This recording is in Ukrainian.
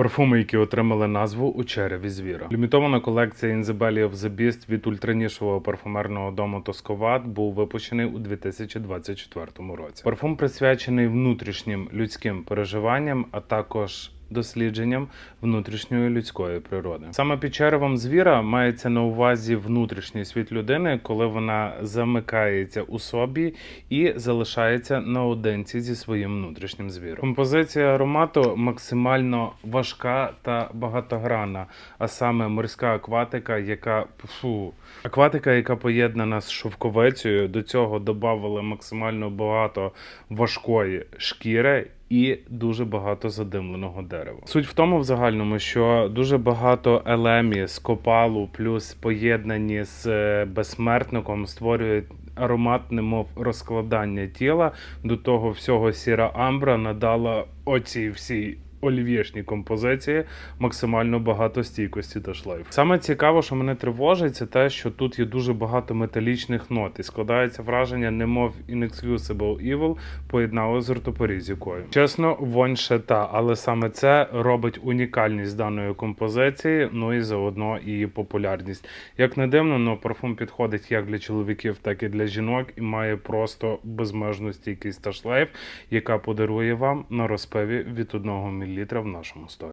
Парфуми, які отримали назву у череві звіра. Лімітована колекція Інзебелі of the Beast від ультранішого парфумерного дому Тосковат був випущений у 2024 році. Парфум присвячений внутрішнім людським переживанням, а також дослідженням внутрішньої людської природи. Саме під черевом звіра мається на увазі внутрішній світ людини, коли вона замикається у собі і залишається наодинці зі своїм внутрішнім звіром. Композиція аромату максимально важка та багатогранна, а саме морська акватика, яка фу, акватика, яка поєднана з шовковицею. До цього додавали максимально багато важкої шкіри і дуже багато задимленого дерева. Суть в тому, в загальному, що дуже багато елемі з копалу, плюс поєднані з е, безсмертником, створюють аромат, немов розкладання тіла. До того всього сіра амбра надала оцій всій. Олів'єшній композиції максимально багато стійкості та шлейф. Саме цікаво, що мене тривожить, це те, що тут є дуже багато металічних нот, і складається враження, немов Inexcusable Evil поєднали з ортопорізікою. Чесно, вонь ще та, але саме це робить унікальність даної композиції, ну і заодно її популярність. Як не дивно, но парфум підходить як для чоловіків, так і для жінок, і має просто безмежну стійкість та шлейф, яка подарує вам на розпиві від 1 мл в нашому сторі.